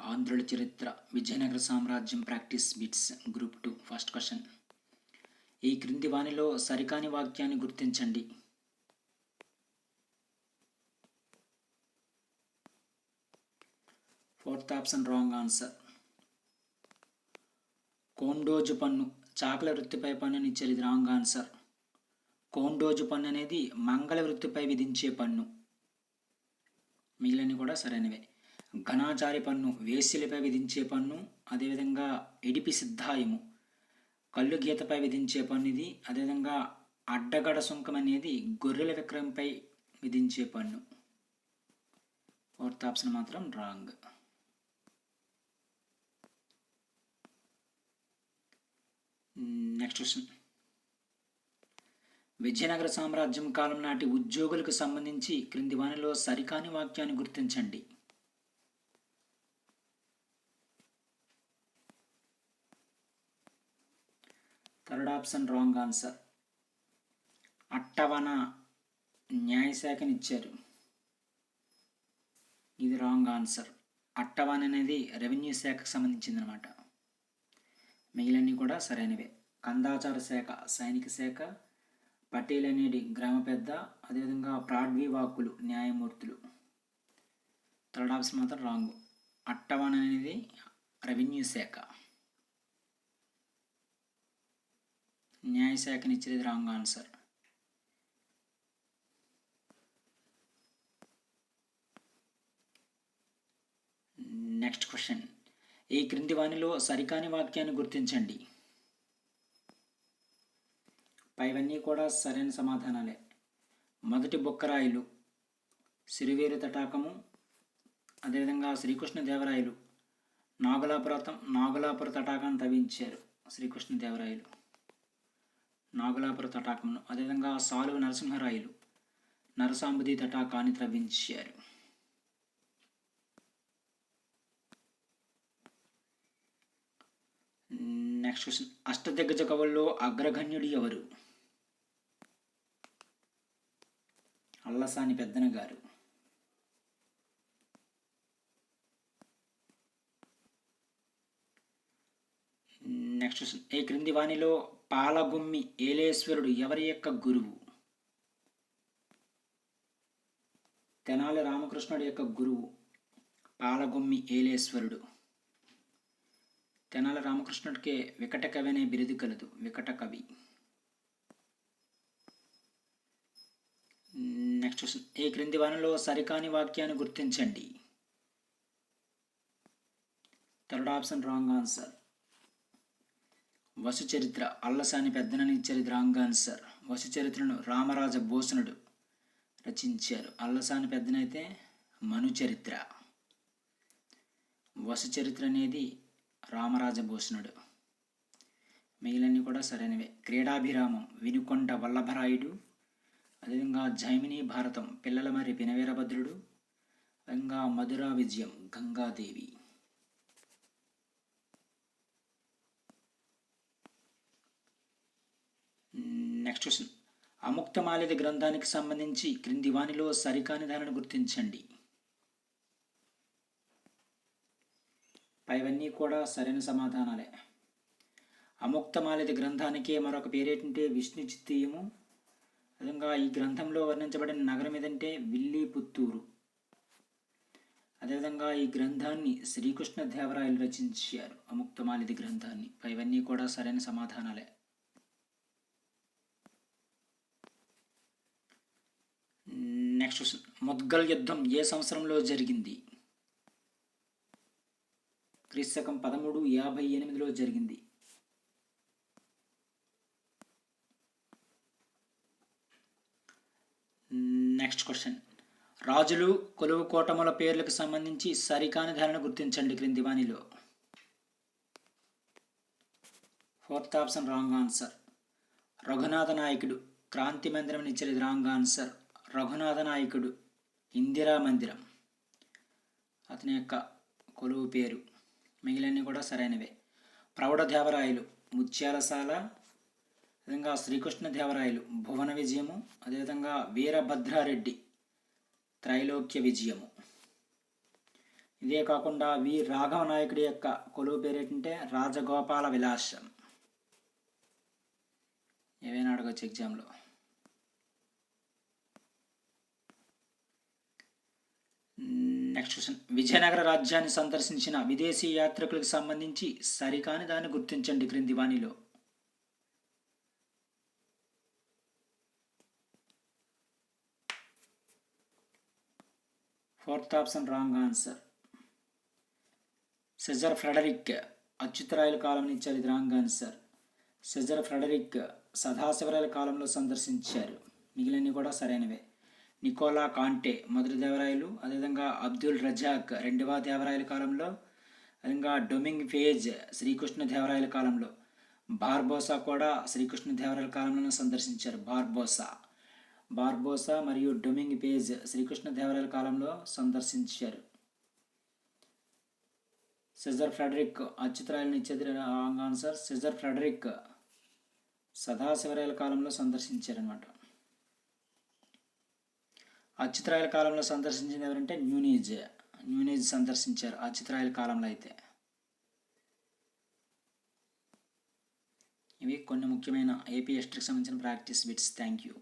ఆంధ్రుల చరిత్ర విజయనగర సామ్రాజ్యం practice bits group two first question. ఈ క్రింది వానిలో సరికాని వాక్యాన్ని గుర్తించండి. ఫోర్త్ ఆప్షన్ రాంగ్ ఆన్సర్ కోండోజు పన్ను చాకల వృత్తిపై పన్నుని ఇచ్చేది రాంగ్ ఆన్సర్. కోండోజు పన్ను అనేది మంగళ వృత్తిపై విధించే పన్ను. మిగిలినవి కూడా సరైనవే. ఘనాచారి పన్ను వేశ్యలపై విధించే పన్ను అదేవిధంగా ఎడిపి సిద్ధాయము కళ్ళు గీతపై విధించే పన్ను ఇది అదేవిధంగా అడ్డగడ సుంకం అనేది గొర్రెల విక్రయంపై విధించే పన్ను. ఫోర్త్ ఆప్షన్ మాత్రం రాంగ్. Next question. విజయనగర సామ్రాజ్యం కాలం నాటి ఉద్యోగులకు సంబంధించి క్రింది వానిలో సరికాని వాక్యాన్ని గుర్తించండి. Third option wrong answer. అట్టవన న్యాయశాఖని ఇచ్చారు ఇది రాంగ్ ఆన్సర్. అట్టవన్ అనేది రెవెన్యూ శాఖకు సంబంధించింది అనమాట మిగిలినవి కూడా సరైనవే. కందాచార శాఖ సైనిక శాఖ పటేల్ అనేది గ్రామ పెద్ద అదేవిధంగా ప్రాడ్వీ వాక్కులు న్యాయమూర్తులు. థర్డ్ ఆప్షన్ మాత్రం రాంగ్. అట్టవన్ అనేది రెవెన్యూ శాఖ. న్యాయశాఖనిచ్చేది రాంగ్ ఆన్సర్. Next question. ఈ క్రింది వాణిలో సరికాని వాక్యాన్ని గుర్తించండి? పైవన్నీ కూడా సరైన సమాధానాలే. మొదటి బొక్కరాయిలు సిరివేరు తటాకము అదేవిధంగా శ్రీకృష్ణదేవరాయలు నాగులాపురతం నాగులాపుర తటాకాన్ని తవ్వించారు శ్రీకృష్ణదేవరాయలు. నాగులాపుర తటాకమును అదేవిధంగా సాలువ నరసింహరాయలు నరసాంబుది తటాకాన్ని త్రవ్వించారు నెక్స్ట్ క్వశ్చన్ అష్టదిగ్గజ కవుల్లో అగ్రగణ్యుడు ఎవరు? అల్లసాని పెద్దన గారు నెక్స్ట్ ఈ క్రింది వాణిలో పాలగుమ్మి ఏలేశ్వరుడు ఎవరి యొక్క గురువు? తెనాలి రామకృష్ణుడి యొక్క గురువు పాలగుమ్మి ఏలేశ్వరుడు. తెనాల రామకృష్ణుడికే వికట కవి అనే బిరుదు కలదు. వికట కవి. నెక్స్ట్ క్వశ్చన్ ఈ క్రింది వనలో సరికాని వాక్యాన్ని గుర్తించండి? Third option wrong answer Vasu Charitra Allasani పెద్దనని చరిత్ర రాంగ్ ఆన్సర్ వసు చరిత్రను రామరాజ భూషణుడు రచించారు. అల్లసాని పెద్దనైతే మను చరిత్ర వసు చరిత్ర అనేది రామరాజభూషణుడు కూడా సరైనవే. క్రీడాభిరామం వినుకొండ వల్లభరాయుడు అదేవిధంగా జైమిని భారతం పిల్లల మరి పినవీరభద్రుడు ఇంకా మధురా విజయం గంగాదేవి. నెక్స్ట్ క్వశ్చన్ అముక్తమాలిద గ్రంథానికి సంబంధించి క్రింది వానిలో సరికాని దానిని గుర్తించండి. పైవన్నీ కూడా సరైన సమాధానాలే. అముక్తమాలిద గ్రంథానికి మరొక పేరేంటంటే విష్ణు చిత్తీయము అదేవిధంగా ఈ గ్రంథంలో వర్ణించబడిన నగరం ఏదంటే విల్లి పుత్తూరు అదేవిధంగా ఈ గ్రంథాన్ని శ్రీకృష్ణ దేవరాయలు రచించారు అముక్తమాలిది గ్రంథాన్ని. పైవన్నీ కూడా సరైన సమాధానాలే. Next question. ముద్గల్ యుద్ధం ఏ సంవత్సరంలో జరిగింది? క్రీస్తకం పదమూడు యాభై ఎనిమిదిలో జరిగింది. Next question. రాజులు కొలువు కోటముల పేర్లకు సంబంధించి సరికాని ధరను గుర్తించండి క్రింది వాణిలో. Fourth option wrong answer. Raghunatha నాయకుడు క్రాంతి మందిరం ఇచ్చేది రాంగ్ ఆన్సర్. రఘునాథ నాయకుడు ఇందిరా మందిరం. అతని యొక్క కొలువు పేరు మిగిలినవి కూడా సరైనవే. ప్రౌఢదేవరాయలు ముత్యాలసాల విధంగా శ్రీకృష్ణదేవరాయలు భువన విజయము అదేవిధంగా వీరభద్రారెడ్డి త్రైలోక్య విజయము. ఇదే కాకుండా వి రాఘవ నాయకుడి యొక్క కొలువు పేరు ఏంటంటే రాజగోపాల విలాసం. ఏవైనా అడగచ్చు ఎగ్జామ్లో నెక్స్ట్ క్వశ్చన్ విజయనగర రాజ్యాన్ని సందర్శించిన విదేశీ యాత్రికులకు సంబంధించి సరికాని దాన్ని గుర్తించండి క్రింది వాణిలో fourth option wrong answer Caesar Frederick అచ్యుతరాయల కాలం ఇచ్చారు ఇది రాంగ్ ఆన్సర్ సెజర్ ఫ్రెడరిక్ సదాశివరాయల కాలంలో సందర్శించారు. మిగిలినవి కూడా సరైనవే. నికోలా కాంటే మొదటి దేవరాయలు అదేవిధంగా అబ్దుల్ రజాక్ రెండవ దేవరాయల కాలంలో అదేవిధంగా డొమింగ్ ఫేజ్ శ్రీకృష్ణ దేవరాయల కాలంలో. బార్బోసా కూడా శ్రీకృష్ణ దేవరాయల కాలంలోనే సందర్శించారు బార్బోసా. బార్బోసా మరియు డొమింగ్ పేజ్ శ్రీకృష్ణ దేవరాయల కాలంలో సందర్శించారు. సిజర్ ఫ్రెడరిక్ అచ్యుతరాయలను ఇచ్చేది ఆన్సర్ సిజర్ ఫ్రెడరిక్ సదాశివరాయల కాలంలో సందర్శించారనమాట అచ్చిత్రాయల కాలంలో సందర్శించింది ఎవరంటే న్యూనీజ్. న్యూనీజ్ సందర్శించారు అచ్చిత్రాయల కాలంలో అయితే. ఇవి కొన్ని ముఖ్యమైన ఏపీ హిస్టరీకి సంబంధించిన ప్రాక్టీస్ బిట్స్. Thank you